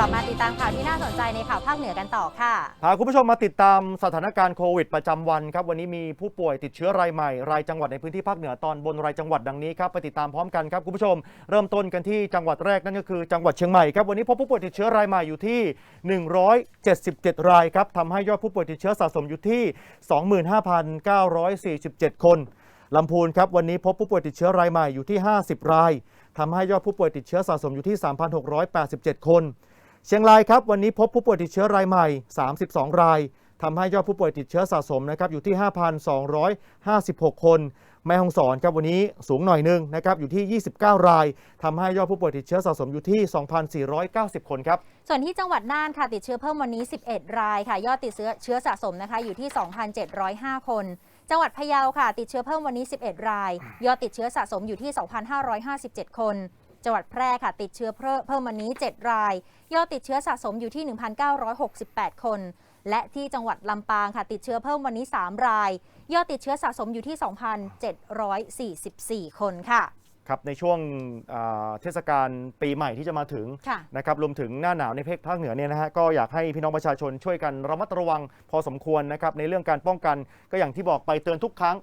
กลับมาติดตามข่าวที่น่าสนใจในข่าวภาคเหนือกันต่อค่ะ พาคุณผู้ชมมาติดตามสถานการณ์โควิดประจำวันครับ วันนี้มีผู้ป่วยติดเชื้อรายใหม่ รายจังหวัดในพื้นที่ภาคเหนือตอนบนรายจังหวัดดังนี้ครับไปติดตามพร้อมกันครับคุณผู้ชม เริ่มต้นกันที่จังหวัดแรกนั่นก็คือจังหวัดเชียงใหม่ครับวันนี้พบผู้ป่วยติดเชื้อรายใหม่อยู่ที่ 177 รายครับทำให้ยอดผู้ป่วยติดเชื้อสะสมอยู่ที่ 25,947 คนลำพูนครับวันนี้พบผู้ป่วยติดเชื้อรายใหม่อยู่ที่ 50 รายทำให้ยอดผู้ป่วยติดเชื้อสะสมอยู่ที่ 3,687 คน เชียงรายครับวันนี้พบผู้ป่วยติดเชื้อรายใหม่ 32 รายทำให้ยอดผู้ป่วยติดเชื้อสะสมนะครับอยู่ที่ 5,256 คน แม่ฮ่องสอนครับวันนี้สูงหน่อยหนึงนะครับอยู่ที่ 29 รายทำให้ยอดผู้ป่วยติดเชื้อสะสมอยู่ที่ 2,490 คนครับส่วนที่จังหวัดน่านค่ะติดเชื้อเพิ่มวันนี้ 11 รายค่ะ ยอดติดเชื้อเชื้อสะสมนะคะอยู่ที่ 2,705 คน จังหวัดพะเยาค่ะ ติดเชื้อเพิ่มวันนี้ 11 ราย ยอดติดเชื้อสะสมอยู่ที่ 2,557 คน จังหวัดแพร่ค่ะ ติดเชื้อเพิ่มเพิ่มวันนี้ 7 ราย ยอดติดเชื้อสะสมอยู่ที่ 1,968 คน และที่จังหวัดลำปางค่ะ ติดเชื้อเพิ่มวันนี้ 3 ราย ยอดติดเชื้อสะสมอยู่ที่ 2,744 คนค่ะครับในช่วงอ่าเทศกาลปีใหม่ที่จะมาถึงค่ะนะครับรวมถึงหน้าหนาวในภาคเหนือเนี่ยนะฮะก็อยากให้พี่น้องประชาชนช่วยกันระมัดระวังพอสมควรนะครับในเรื่องการป้องกันก็อย่างที่บอกไปเตือนทุกครั้ง